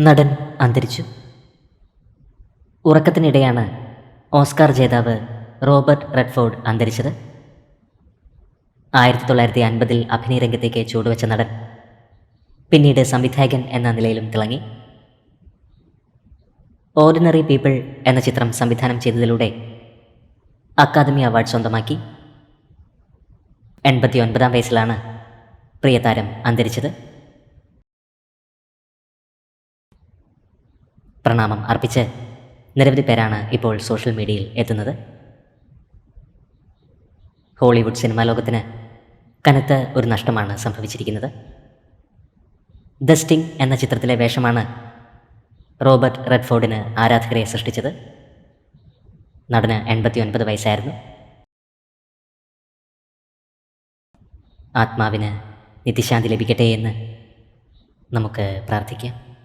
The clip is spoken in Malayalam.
നടൻ അന്തരിച്ചു. ഉറക്കത്തിനിടെയാണ് ഓസ്കാർ ജേതാവ് റോബർട്ട് റെഡ്ഫോർഡ് അന്തരിച്ചത്. ആയിരത്തി തൊള്ളായിരത്തി അൻപതിൽ അഭിനയരംഗത്തേക്ക് ചുവടുവെച്ച നടൻ പിന്നീട് സംവിധായകൻ എന്ന നിലയിലും തിളങ്ങി. ഓർഡിനറി പീപ്പിൾ എന്ന ചിത്രം സംവിധാനം ചെയ്തതിലൂടെ അക്കാദമി അവാർഡ് സ്വന്തമാക്കി. എൺപത്തി ഒൻപതാം വയസ്സിലാണ് പ്രിയതാരം അന്തരിച്ചത്. പ്രണാമം അർപ്പിച്ച് നിരവധി പേരാണ് ഇപ്പോൾ സോഷ്യൽ മീഡിയയിൽ എത്തുന്നത്. ഹോളിവുഡ് സിനിമാ ലോകത്തിന് കനത്ത ഒരു നഷ്ടമാണ് സംഭവിച്ചിരിക്കുന്നത്. ദ സ്റ്റിങ് എന്ന ചിത്രത്തിലെ വേഷമാണ് റോബർട്ട് റെഡ്ഫോർഡിന് ആരാധകരെ സൃഷ്ടിച്ചത്. നടന് എൺപത്തി ഒൻപത് വയസ്സായിരുന്നു. ആത്മാവിന് നിത്യശാന്തി ലഭിക്കട്ടെ എന്ന് നമുക്ക് പ്രാർത്ഥിക്കാം.